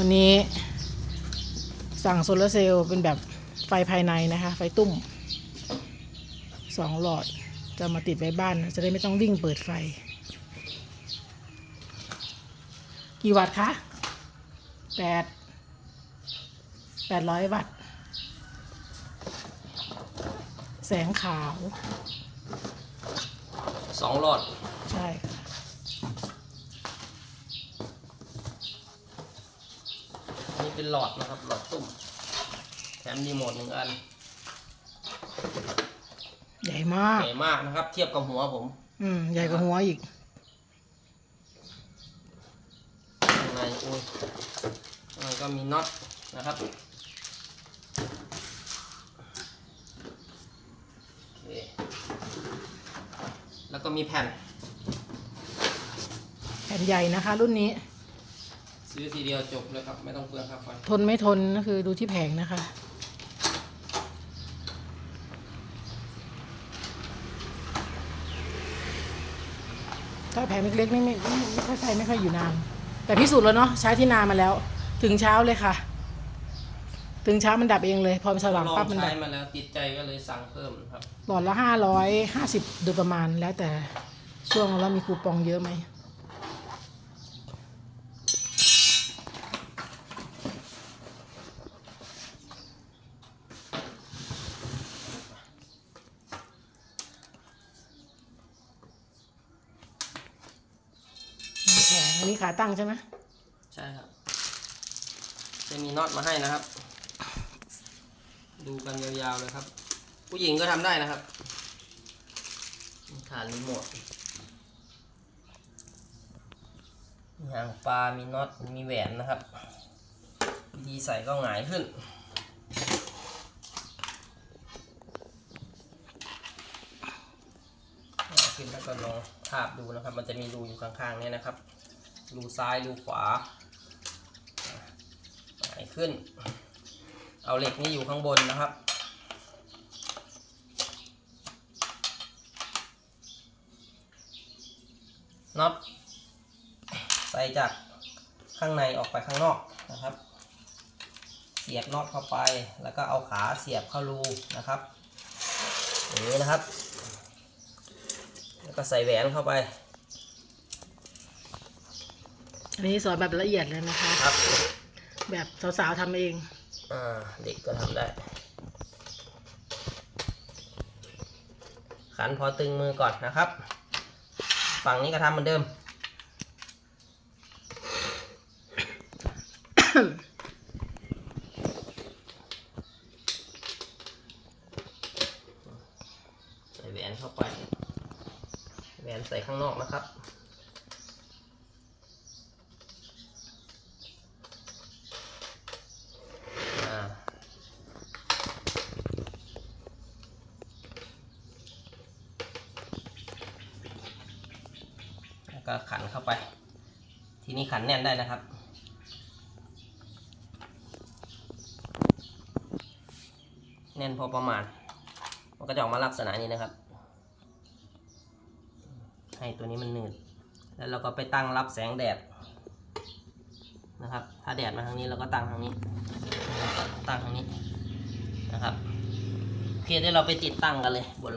วันนี้ สั่งโซลาร์เซลล์เป็นแบบไฟภายในนะคะ ไฟตุ้มสองหลอดจะมาติดไว้บ้าน จะได้ไม่ต้องวิ่งเปิดไฟ กี่วัตต์คะแปดแปดร้อยวัตต์ แสงขาว สองหลอด ใช่ค่ะ อันนี้ เป็นหลอดนะครับ หลอดตุ่มแถมรีโมทหนึ่งอัน ใหญ่มาก ใหญ่มากนะครับ เทียบกับหัวผม อืม ใหญ่กว่าหัวอีกข้างในอุ้ยข้างในก็มีน็อตนะครับโอเคแล้วก็มีแผ่น แผ่นใหญ่นะคะ รุ่นนี้ ซื้อทีเดียวจบเลยครับ ไม่ต้องเปลืองค่าไฟทนไม่ทนก็คือดูที่แผงนะคะ ถ้าแผงเล็กๆนี่ไม่ไม่ไม่ค่อยใช้ไม่ค่อยอยู่นาน แต่พิสูจน์แล้วเนาะใช้ที่นามาแล้ว ถึงเช้าเลยค่ะ ถึงเช้ามันดับเองเลย พอมันสว่างลอปั๊บงมันดัใช้บมาแล้วติดใจก็เลยสั่งเพิ่มครับ หลอดละห้าร้อยห้าสิบโดยประมาณแล้วแต่ช่วงเรามีคูปองเยอะไหม นี้ขาตั้งใช่ไหมใช่ครับ จะมีน็อตมาให้นะครับ ดูกันยาวๆเลยครับ ผู้หญิงก็ทำได้นะครับฐานรีโมทมีหางปลา มีน็อต มีแหวนนะครับ วิธีใส่ก็หงายขึ้น ขึ้นแล้วก็ลองทาบดูนะครับ มันจะมีรูอยู่ข้างๆเนี่ยนะครับ รูซ้ายรูขวาหายขึ้น เอาเหล็กนี้อยู่ข้างบนนะครับ น็อตใส่จากข้างในออกไปข้างนอกนะครับ เสียบน็อตเข้าไป แล้วก็เอาขาเสียบเข้ารูนะครับอย่างนี้นะครับ แล้วก็ใส่แหวนเข้าไป อันนี้สอนแบบละเอียดเลยนะคะ ครับแบบสาวๆทำเอง อ่าเด็กก็ทำได้ ขันพอตึงมือก่อนนะครับ ฝั่งนี้ก็ทำเหมือนเดิม ใส่แหวนเข้าไป แหวนใส่ข้างนอกนะครับ อ่า แล้ว ก็ขันเข้าไป ทีนี้ขันแน่นได้นะครับ แน่นพอประมาณ มันก็จะออกมาลักษณะนี้นะครับ ให้ตัวนี้มันหนืด แล้วเราก็ไปตั้งรับแสงแดดนะครับ ถ้าแดดมาทางนี้เราก็ตั้งทางนี้ ตั้งทางนี้นะครับ โอเคเดี๋ยวเราไปติดตั้งกันเลยบนหลัง